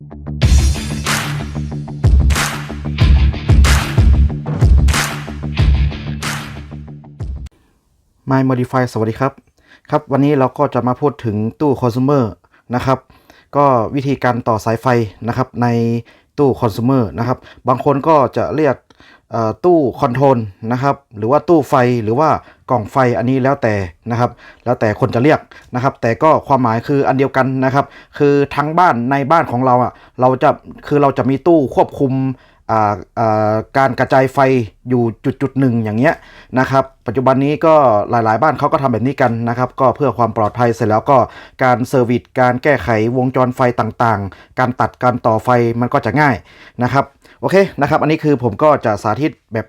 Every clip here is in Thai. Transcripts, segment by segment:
My Modify สวัสดีครับ ครับวันนี้เราก็จะมาพูดถึงตู้ consumer นะครับ ก็วิธีการต่อสายไฟนะครับในตู้ consumer นะครับ บางคนก็จะเรียก ตู้คอนโทรลนะครับ หรือว่าตู้ไฟหรือว่ากล่องไฟอันนี้แล้วแต่นะครับ แล้วแต่คนจะเรียกนะครับ แต่ก็ความหมายคืออันเดียวกันนะครับ คือทั้งบ้านในบ้านของเราอะเราจะคือเราจะมีตู้ควบคุมการกระจายไฟอยู่จุดจุดหนึ่งอย่างเงี้ยนะครับ ปัจจุบันนี้ก็หลาย ๆ บ้านเขาก็ทำแบบนี้กันนะครับ ก็เพื่อความปลอดภัยเสร็จแล้วก็การเซอร์วิสการแก้ไขวงจรไฟต่างๆ การตัดการต่อไฟมันก็จะง่ายนะครับ โอเคนะครับอันนี้คือผมก็จะสาธิตแบบ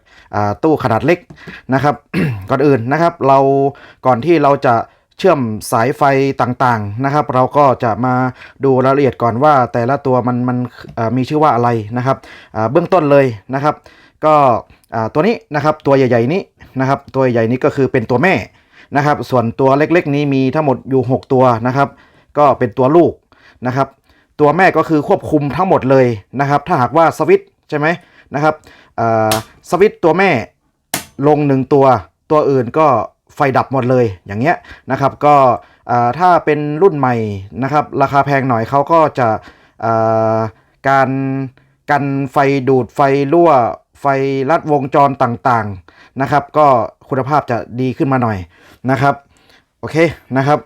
ตู้ขนาดเล็กนะครับ ก่อนอื่นนะครับเราก่อนที่เราจะเชื่อมสายไฟต่างๆนะครับ เราก็จะมาดูรายละเอียดก่อนว่าแต่ละตัวมันมันมีชื่อว่าอะไรนะครับเบื้องต้นเลยนะครับ ก็ตัวนี้นะครับตัวใหญ่ๆนี้นะครับ ตัวใหญ่นี้ก็คือเป็นตัวแม่นะครับ ส่วนตัวเล็กๆ นี้มีทั้งหมดอยู่ 6 ตัวนะครับ ก็เป็นตัวลูกนะครับ ตัวแม่ก็คือควบคุมทั้งหมดเลยนะครับ ถ้าหากว่าสวิต ใช่ไหมนะครับสวิตตัวแม่ลงหนึ่งตัว ตัวอื่นก็ไฟดับหมดเลยอย่างเงี้ยนะครับก็ถ้าเป็นรุ่นใหม่นะครับราคาแพงหน่อยเขาก็จะการกันไฟดูดไฟรั่วไฟลัดวงจรต่างๆนะครับ ก็คุณภาพจะดีขึ้นมาหน่อยนะครับโอเคนะครับ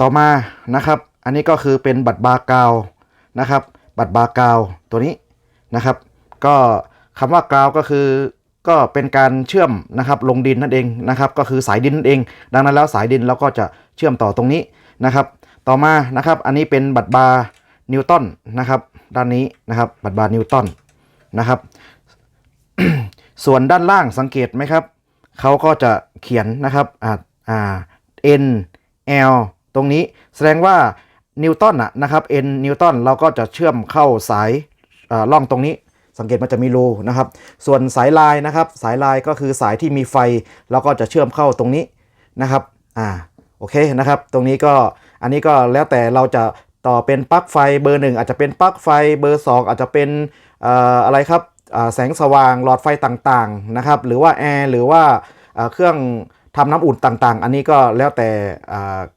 ต่อมานะครับ อันนี้ก็คือเป็นบัตรบาร์กาวนะครับ บัตรบาร์กาวตัวนี้ นะครับ ก็คำว่ากาวก็คือก็เป็นการเชื่อมนะครับลงดินนั่นเองนะครับก็คือสายดินนั่นเอง ดังนั้นแล้วสายดินเราก็จะเชื่อมต่อตรงนี้นะครับ ต่อมานะครับอันนี้เป็นบัตรบาร์นิวตันนะครับด้านนี้นะครับบัตรบาร์นิวตันนะครับส่วนด้านล่างสังเกตไหมครับเขาก็จะเขียนนะครับอ่าอ่า N L ตรงนี้แสดงว่านิวตันอะนะครับ N นิวตันเราก็จะเชื่อมเข้าสาย ล่องตรงนี้สังเกตมันจะมีรูนะครับ ส่วนสายลายนะครับ สายลายก็คือสายที่มีไฟเราก็จะเชื่อมเข้าตรงนี้นะครับอ่าโอเคนะครับ ตรงนี้ก็อันนี้ก็แล้วแต่เราจะต่อเป็นปลั๊กไฟเบอร์หนึ่งอาจจะเป็นปลั๊กไฟเบอร์ 2 อาจจะเป็นออะไรครับแสงสว่างหลอดไฟต่างๆนะครับ หรือว่าแอร์หรือว่าเครื่องทำน้ำอุ่นต่างๆ อันนี้ก็แล้วแต่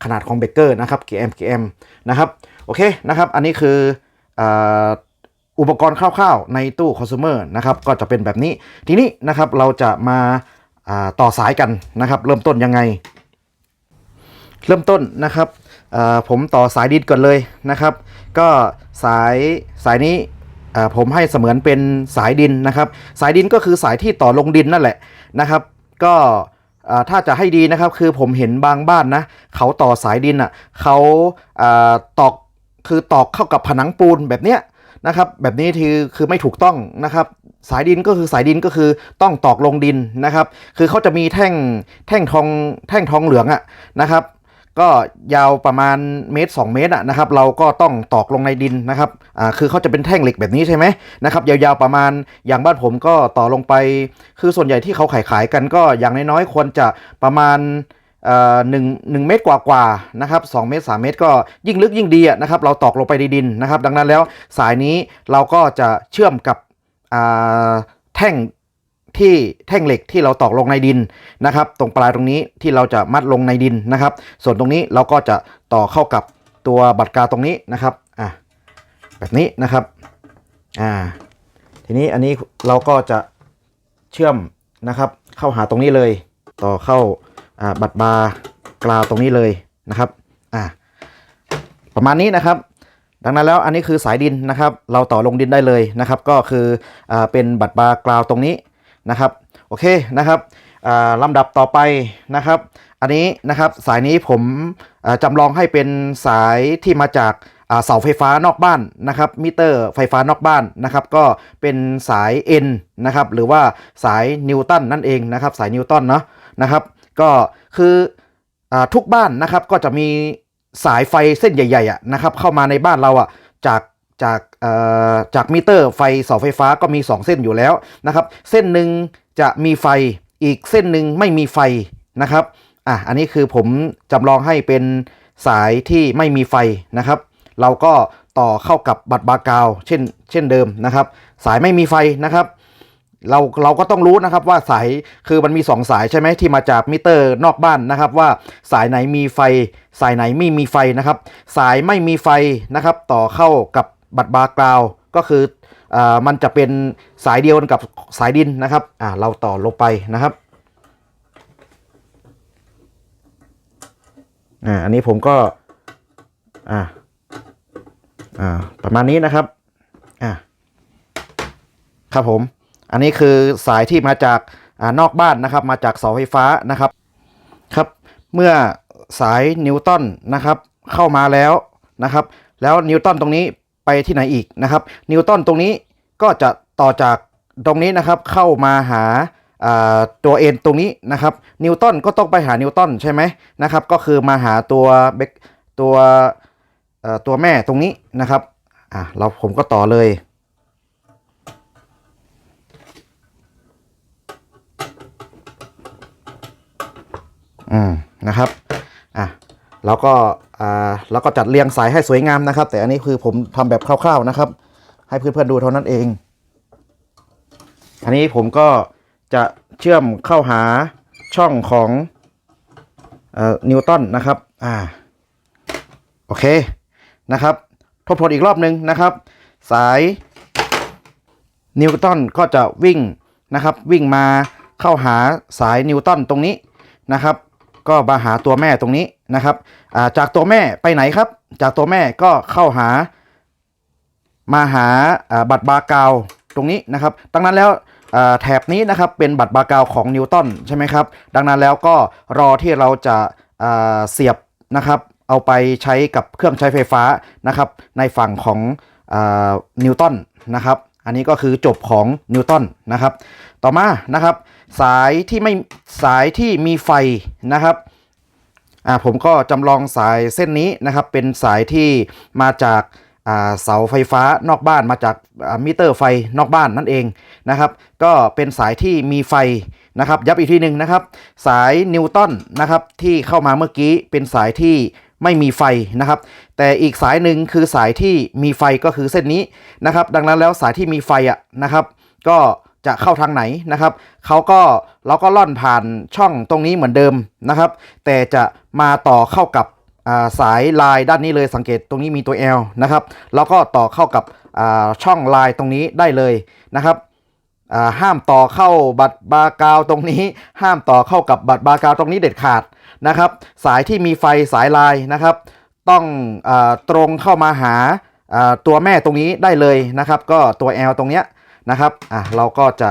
ขนาดของเบเกอร์นะครับ km km นะครับโอเคนะครับ อันนี้คือ อุปกรณ์คร่าวๆ ในตู้ consumer นะครับก็จะเป็นแบบนี้ ทีนี้นะครับเราจะมาาต่อสายกันนะครับ เริ่มต้นยังไง เริ่มต้นนะครับผมต่อสายดินก่อนเลยนะครับ ก็สายสายนี้ผมให้เสมือนเป็นสายดินนะครับ สายดินก็คือสายที่ต่อลงดินนั่นแหละนะครับ ก็ถ้าจะให้ดีนะครับคือผมเห็นบางบ้านนะเขาต่อสายดินอะเขาอตอกคือตอกเข้ากับผนังปูนแบบเนี้ย นะครับแบบนี้คือคือไม่ถูกต้องนะครับ สายดินก็คือสายดินก็คือต้องตอกลงดินนะครับ คือเขาจะมีแท่งแท่งทองแท่งทองเหลืองอะนะครับ ก็ยาวประมาณเมตร 2 เมตรอะนะครับ เราก็ต้องตอกลงในดินนะครับอ่าคือเขาจะเป็นแท่งเหล็กแบบนี้ใช่ไหมนะครับยาวๆประมาณอย่างบ้านผมก็ต่อลงไป คือส่วนใหญ่ที่เขาขายขายกันก็อย่างน้อยๆควรจะประมาณ หนึ่งหนึ่งเมตรกว่าๆนะครับสองเมตรสามเมตรก็ยิ่งลึกยิ่งดีนะครับเราตอกลงไปในดินนะครับ ดังนั้นแล้วสายนี้เราก็จะเชื่อมกับแท่งที่แท่งเหล็กที่เราตอกลงในดินนะครับ ตรงปลายตรงนี้ที่เราจะมัดลงในดินนะครับ ส่วนตรงนี้เราก็จะต่อเข้ากับตัวบัตรกาตรงนี้นะครับอะแบบนี้นะครับอ่าทีนี้อันนี้เราก็จะเชื่อมนะครับเข้าหาตรงนี้เลย ต่อเข้า บัตรบาร์กราวตรงนี้เลยนะครับอ่าประมาณนี้นะครับ ดังนั้นแล้วอันนี้คือสายดินนะครับ เราต่อลงดินได้เลยนะครับ ก็คืออเป็นบัตรบาร์กราวตรงนี้นะครับโอเคนะครับลำดับต่อไปนะครับ อันนี้นะครับสายนี้ผมจำลองให้เป็นสายที่มาจากเสาไฟฟ้านอกบ้านนะครับ มิเตอร์ไฟฟ้านอกบ้านนะครับ ก็เป็นสาย N นะครับ หรือว่าสายนิวตันนั่นเองนะครับ สายนิวตันเนาะนะครับ ก็คืออทุกบ้านนะครับก็จะมีสายไฟเส้นใหญ่ๆนะครับเข้ามาในบ้านเราอะจากจากจากมิเตอร์ไฟเสาไฟฟ้าก็มี 2 เส้นอยู่แล้วนะครับ เส้นหนึ่งจะมีไฟอีกเส้นหนึ่งไม่มีไฟนะครับอะอันนี้คือผมจำลองให้เป็นสายที่ไม่มีไฟนะครับ เราก็ต่อเข้ากับบัตรบากาวเช่นเช่นเดิมนะครับ สายไม่มีไฟนะครับ เราเราก็ต้องรู้นะครับว่าสายคือมันมีสองสายใช่ไหมที่มาจากมิเตอร์นอกบ้านนะครับ ว่าสายไหนมีไฟ สายไหนไม่มีไฟนะครับ สายไม่มีไฟนะครับ ต่อเข้ากับบัตรบากราวก็คืออ่ามันจะเป็นสายเดียวกันกับสายดินนะครับอ่าเราต่อลงไปนะครับอ่าอันนี้ผมก็อ่าอ่าประมาณนี้นะครับอ่าครับผม อันนี้คือสายที่มาจากอนอกบ้านนะครับมาจากเสาไฟฟ้านะครับครับ เมื่อสายนิวตันนะครับเข้ามาแล้วนะครับ แล้วนิวตันตรงนี้ไปที่ไหนอีกนะครับ นิวตันตรงนี้ก็จะต่อจากตรงนี้นะครับเข้ามาหาตัวเอ็นตรงนี้นะครับนิวตันก็ต้องไปหานิวตันใช่ไหมนะครับก็คือมาหาตัวเบกตัวตัวแม่ตรงนี้นะครับอะเราผมก็ต่อเลย อืมนะครับอะแล้วก็อ่าแล้วก็จัดเรียงสายให้สวยงามนะครับ แต่อันนี้คือผมทำแบบคร่าวๆนะครับ ให้เพื่อนๆดูเท่านั้นเอง อันนี้ผมก็จะเชื่อมเข้าหาช่องของเอ่อนิวตันนะครับ อ่า โอเค นะครับ ทบทวนอีกรอบหนึ่งนะครับ สายนิวตันก็จะวิ่งนะครับ วิ่งมาเข้าหาสายนิวตันตรงนี้นะครับ ก็มาหาตัวแม่ตรงนี้นะครับาจากตัวแม่ไปไหนครับ จากตัวแม่ก็เข้าหา มาหาาบัตรบากาวตรงนี้นะครับ ดังนั้นแล้วแถบนี้นะครับเป็นบัตรบากาวของนิวตันใช่ไหมครับ ดังนั้นแล้วก็รอที่เราจะอ่าเสียบนะครับ เอาไปใช้กับเครื่องใช้ไฟฟ้านะครับ ในฝั่งของนิวตันนะครับ อันนี้ก็คือจบของนิวตันนะครับ ต่อมานะครับ สายที่ไม่สายที่มีไฟนะครับอ่าผมก็จำลองสายเส้นนี้นะครับ เป็นสายที่มาจากอ่าเสาไฟฟ้านอกบ้านมาจากมิเตอร์ไฟนอกบ้านนั่นเองนะครับ ก็เป็นสายที่มีไฟนะครับย้ำอีกทีหนึ่งนะครับ สายนิวตันนะครับที่เข้ามาเมื่อกี้เป็นสายที่ไม่มีไฟนะครับ แต่อีกสายหนึ่งคือสายที่มีไฟก็คือเส้นนี้นะครับ ดังนั้นแล้วสายที่มีไฟอะนะครับ ก็ จะเข้าทางไหนนะครับเขาก็เราก็ล่อนผ่านช่องตรงนี้เหมือนเดิมนะครับ แต่จะมาต่อเข้ากับาสายลายด้านนี้เลยสังเกตตรงนี้มีตัว L นะครับแล้วก็ต่อเข้ากับช่องลายตรงนี้ได้เลยนะครับห้ามต่อเข้าบัตรบากาวตรงนี้ ห้ามต่อเข้ากับบัตรบากาวตรงนี้เด็ดขาดนะครับ สายที่มีไฟสายลายนะครับ ต้องอตรงเข้ามาหาตัวแม่ตรงนี้ได้เลยนะครับ ก็ตัว L ตรงเนี้ย นะครับอะเราก็จะ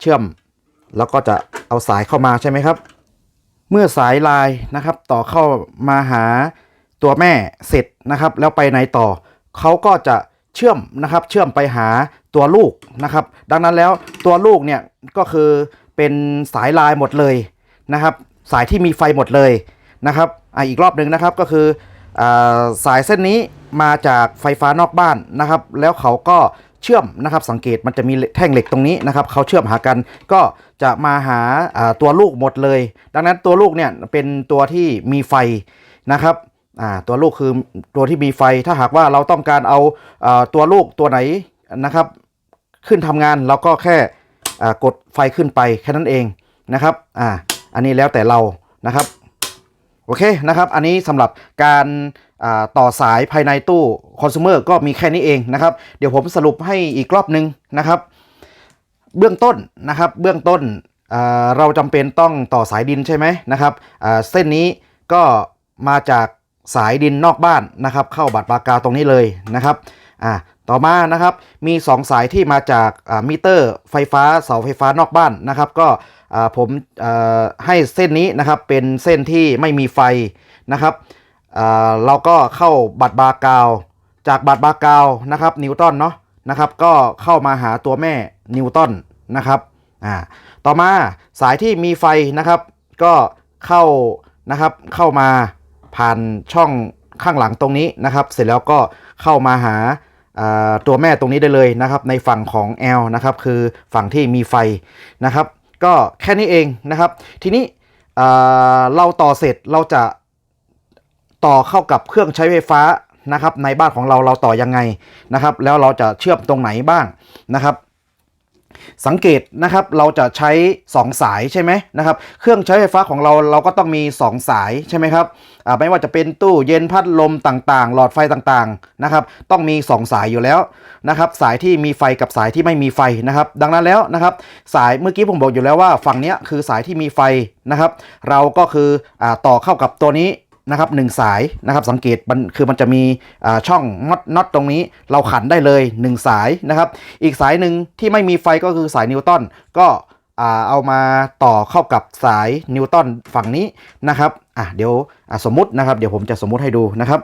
เชื่อม แล้วก็จะเอาสายเข้ามาใช่ไหมครับ เมื่อสายลายนะครับ ต่อเข้ามาหาตัวแม่เสร็จนะครับ แล้วไปไหนต่อเขาก็จะเชื่อมนะครับ เชื่อมไปหาตัวลูกนะครับ ดังนั้นแล้วตัวลูกเนี่ยก็คือเป็นสายลายหมดเลยนะครับ สายที่มีไฟหมดเลยนะครับอะอีกรอบหนึ่งนะครับก็คืออสายเส้นนี้มาจากไฟฟ้านอกบ้านนะครับ แล้วเขาก็ เชื่อมนะครับสังเกตมันจะมีแท่งเหล็กตรงนี้นะครับเขาเชื่อมหากันก็จะมาหาตัวลูกหมดเลย ดังนั้นตัวลูกเนี่ยเป็นตัวที่มีไฟนะครับตัวลูกคือตัวที่มีไฟถ้าหากว่าเราต้องการเอาตัวลูกตัวไหนนะครับ ขึ้นทำงานเราก็แค่กดไฟขึ้นไปแค่นั้นเองนะครับอ่าอันนี้แล้วแต่เรานะครับ โอเคนะครับ อันนี้สำหรับการต่อสายภายในตู้คอน sumer ก็มีแค่นี้เองนะครับ เดี๋ยวผมสรุปให้อีกรอบหนึ่งนะครับ เบื้องต้นนะครับเบื้องต้นเราจำเป็นต้องต่อสายดินใช่ไหมนะครับเส้นนี้ก็มาจากสายดินนอกบ้านนะครับ เข้าบัตรปากกาตรงนี้เลยนะครับอ่า ต่อมานะครับมี2สายที่มาจากมิเตอร์ไฟฟ้าเสาไฟฟ้านอกบ้านนะครับ ก็ผมให้เส้นนี้นะครับเป็นเส้นที่ไม่มีไฟนะครับเราก็เข้าบัตรบากาว จากบัตรบากาวนะครับนิวตันเนาะนะครับก็เข้ามาหาตัวแม่นิวตันนะครับอ่าต่อมาสายที่มีไฟนะครับ ก็เข้านะครับเข้ามาผ่านช่องข้างหลังตรงนี้นะครับ เสร็จแล้วก็เข้ามาหา ตัวแม่ตรงนี้ได้เลยนะครับในฝั่งของ L นะครับคือฝั่งที่มีไฟนะครับ ก็แค่นี้เองนะครับ ทีนี้อ่าเราต่อเสร็จเราจะต่อเข้ากับเครื่องใช้ไฟฟ้านะครับ ในบ้านของเราเราต่อยังไงนะครับ แล้วเราจะเชื่อมตรงไหนบ้างนะครับ สังเกตนะครับเราจะใช้ 2 สายใช่ไหมนะครับเครื่องใช้ไฟฟ้าของเราเราก็ต้องมี 2 สายใช่ไหมครับไม่ว่าจะเป็นตู้เย็นพัดลมต่างๆ หลอดไฟต่างๆนะครับต้องมี 2 สายอยู่แล้วนะครับสายที่มีไฟกับสายที่ไม่มีไฟนะครับดังนั้นแล้วนะครับสายเมื่อกี้ผมบอกอยู่แล้วว่าฝั่งนี้คือสายที่มีไฟนะครับเราก็คืออต่อเข้ากับตัวนี้ นะครับหนึ่งสายนะครับสังเกตมันคือมันจะมีช่องน็อตน็อตตรงนี้ เราขันได้เลย 1 สายนะครับ อีกสายหนึ่งที่ไม่มีไฟก็คือสายนิวตันก็เอามาต่อเข้ากับสายนิวตันฝั่งนี้นะครับอะเดี๋ยวสมมุตินะครับ เดี๋ยวผมจะสมมุติให้ดูนะครับ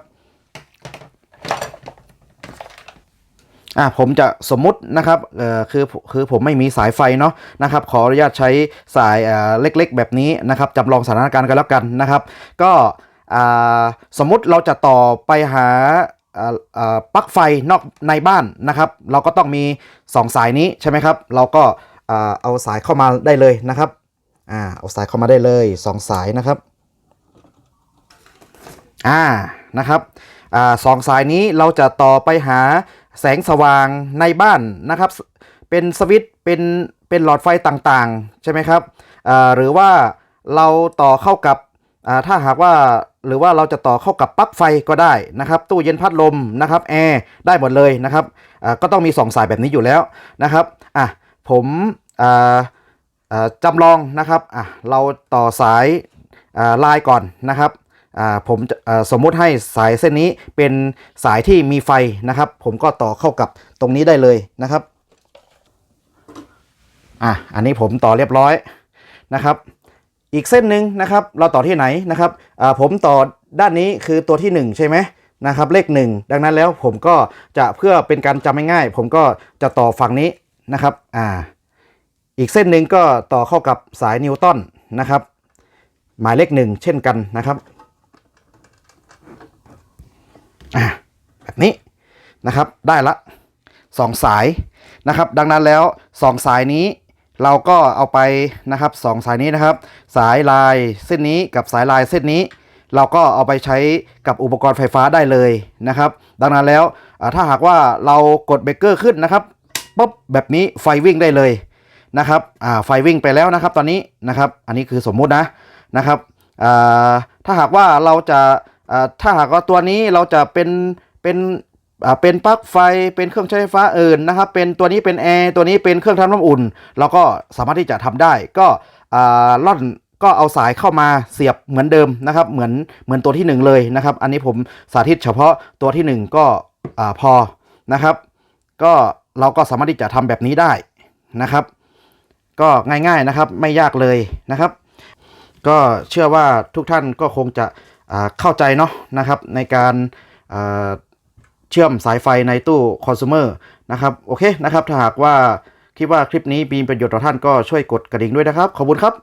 อะผมจะสมมุตินะครับเอ่อคือคือผมไม่มีสายไฟเนาะนะครับ ขออนุญาตใช้สายเอ่อเล็ก ๆ แบบนี้นะครับจำลองสถานการณ์กันแล้วกันนะครับ ก็ สมมุติเราจะต่อไปหาปลั๊กไฟนอกในบ้านนะครับ เราก็ต้องมี 2 สายนี้ใช่ไหมครับ เราก็เอาสายเข้ามาได้เลยนะครับอ่าเอาสายเข้ามาได้เลย 2 สายนะครับอ่านะครับอ่าสองสายนี้เราจะต่อไปหาแสงสว่างในบ้านนะครับ เป็นสวิตเป็นเป็นหลอดไฟต่างๆ ใช่ไหมครับอ่าหรือว่าเราต่อเข้ากับอ่าถ้าหากว่า หรือว่าเราจะต่อเข้ากับปลั๊กไฟก็ได้นะครับ ตู้เย็นพัดลมนะครับแอร์ได้หมดเลยนะครับก็ต้องมีสองสายแบบนี้อยู่แล้วนะครับอะผมอ่าอ่าจำลองนะครับอะเราต่อสายลายก่อนนะครับผมสมมุติให้สายเส้นนี้เป็นสายที่มีไฟนะครับ ผมก็ต่อเข้ากับตรงนี้ได้เลยนะครับอะอันนี้ผมต่อเรียบร้อยนะครับ อีกเส้นหนึ่งนะครับ เราต่อที่ไหนนะครับผมต่อด้านนี้คือตัวที่ 1 ใช่ไหมนะครับเลข 1 ดังนั้นแล้วผมก็จะเพื่อเป็นการจำง่ายๆผมก็จะต่อฝั่งนี้นะครับอ่าอีกเส้นหนึ่งก็ต่อเข้ากับสายนิวตันนะครับ หมายเลขหนึ่งเช่นกันนะครับอะแบบนี้นะครับได้ละสองสายนะครับ ดังนั้นแล้วสองสายนี้ เราก็เอาไปนะครับสองสายนี้นะครับ สายลายเส้นนี้กับสายลายเส้นนี้ เราก็เอาไปใช้กับอุปกรณ์ไฟฟ้าได้เลยนะครับ ดังนั้นแล้วถ้าหากว่าเรากดเบรกเกอร์ขึ้นนะครับปุ๊บแบบนี้ไฟวิ่งได้เลยนะครับไฟวิ่งไปแล้วนะครับ ตอนนี้นะครับ อันนี้คือสมมุตินะนะครับถ้าหากว่าเราจะถ้าหากว่าตัวนี้เราจะเป็นเป็น เป็นปลั๊กไฟเป็นเครื่องใช้ไฟฟ้าอื่นนะครับ เป็นตัวนี้เป็นแอร์ตัวนี้เป็นเครื่องทำน้ำอุ่น เราก็สามารถที่จะทำได้ ก็ล่อนก็เอาสายเข้ามาเสียบเหมือนเดิมนะครับ เหมือนเหมือนตัวที่หนึ่งเลยนะครับ อันนี้ผมสาธิตเฉพาะตัวที่หนึ่งก็อพอนะครับ ก็เราก็สามารถที่จะทำแบบนี้ได้นะครับ ก็ง่ายๆนะครับไม่ยากเลยนะครับ ก็เชื่อว่าทุกท่านก็คงจะเข้าใจเนาะนะครับในการอ เชื่อมสายไฟในตู้คอน sumer นะครับโอเคนะครับถ้าหากว่าคิดว่าคลิปนี้มีประโยชน์ต่อท่านก็ช่วยกดกระดิ่งด้วยนะครับ ขอบคุณครับ